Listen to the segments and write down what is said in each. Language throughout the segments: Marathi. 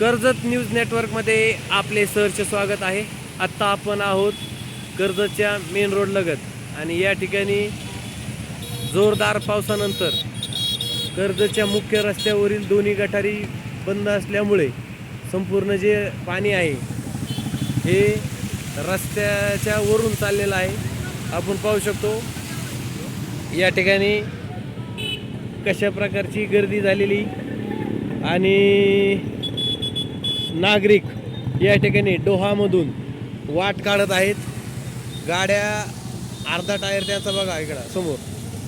कर्जत न्यूज नेटवर्कमध्ये आपले सरचे स्वागत आहे. आत्ता आपण आहोत कर्जतच्या मेन रोड लगत. आणि या ठिकाणी जोरदार पावसानंतर कर्जतच्या मुख्य रस्त्यावरील दोन्ही गटारी बंद असल्यामुळे संपूर्ण जे पाणी आहे हे रस्त्याच्या वरून चाललेलं आहे. आपण पाहू शकतो या ठिकाणी कशा प्रकारची गर्दी झालेली आणि नागरिक या ठिकाणी डोहामधून वाट काढत आहेत. गाड्या अर्धा टायर त्याचा बघा इकडं समोर.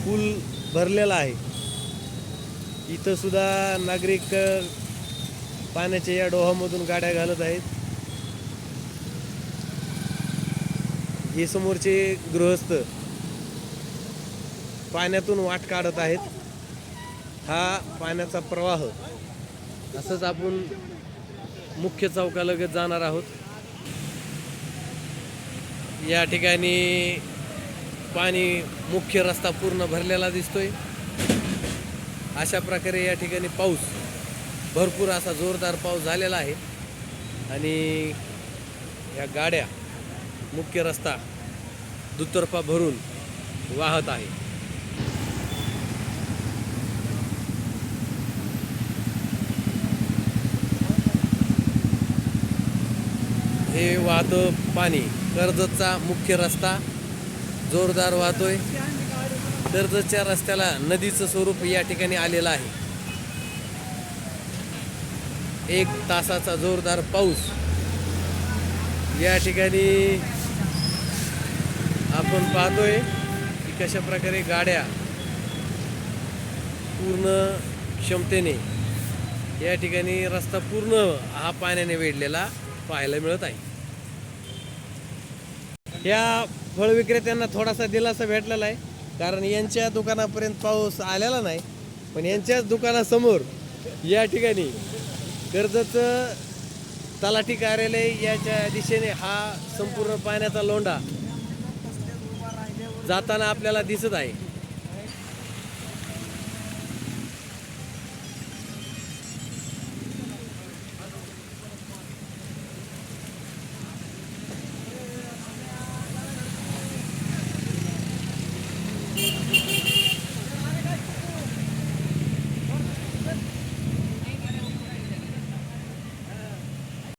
पूल भरलेला आहे. इथं सुद्धा नागरिक पाण्याच्या या डोहामधून गाड्या घालत आहेत. हे समोरचे गृहस्थ पाण्यातून वाट काढत आहेत. हा पाण्याचा प्रवाह. असंच आपण मुख्य चौकालगत जाणार आहोत. या ठिकाणी पाणी मुख्य रस्ता पूर्ण भरलेला दिसतोय. अशा प्रकारे या ठिकाणी पाऊस भरपूर असा जोरदार पाऊस झालेला आहे. आणि या गाड्या मुख्य रस्ता दुतर्फा भरून वाहत आहे हे वाहतं पाणी. कर्जतचा मुख्य रस्ता जोरदार वाहतोय. कर्जतच्या रस्त्याला नदीचं स्वरूप या ठिकाणी आलेलं आहे. एक तासाचा जोरदार पाऊस. या ठिकाणी आपण पाहतोय की कशा प्रकारे गाड्या पूर्ण क्षमतेने या ठिकाणी रस्ता पूर्ण हा पाण्याने वेढलेला पाहायला मिळत आहे. या फळ विक्रेत्यांना थोडासा दिलासा भेटलेला आहे. कारण यांच्या दुकानापर्यंत पाऊस आलेला नाही. पण यांच्याच दुकानासमोर या ठिकाणी कर्जतचं तलाठी कार्यालय याच्या दिशेने हा संपूर्ण पाण्याचा लोंढा जाताना आपल्याला दिसत आहे.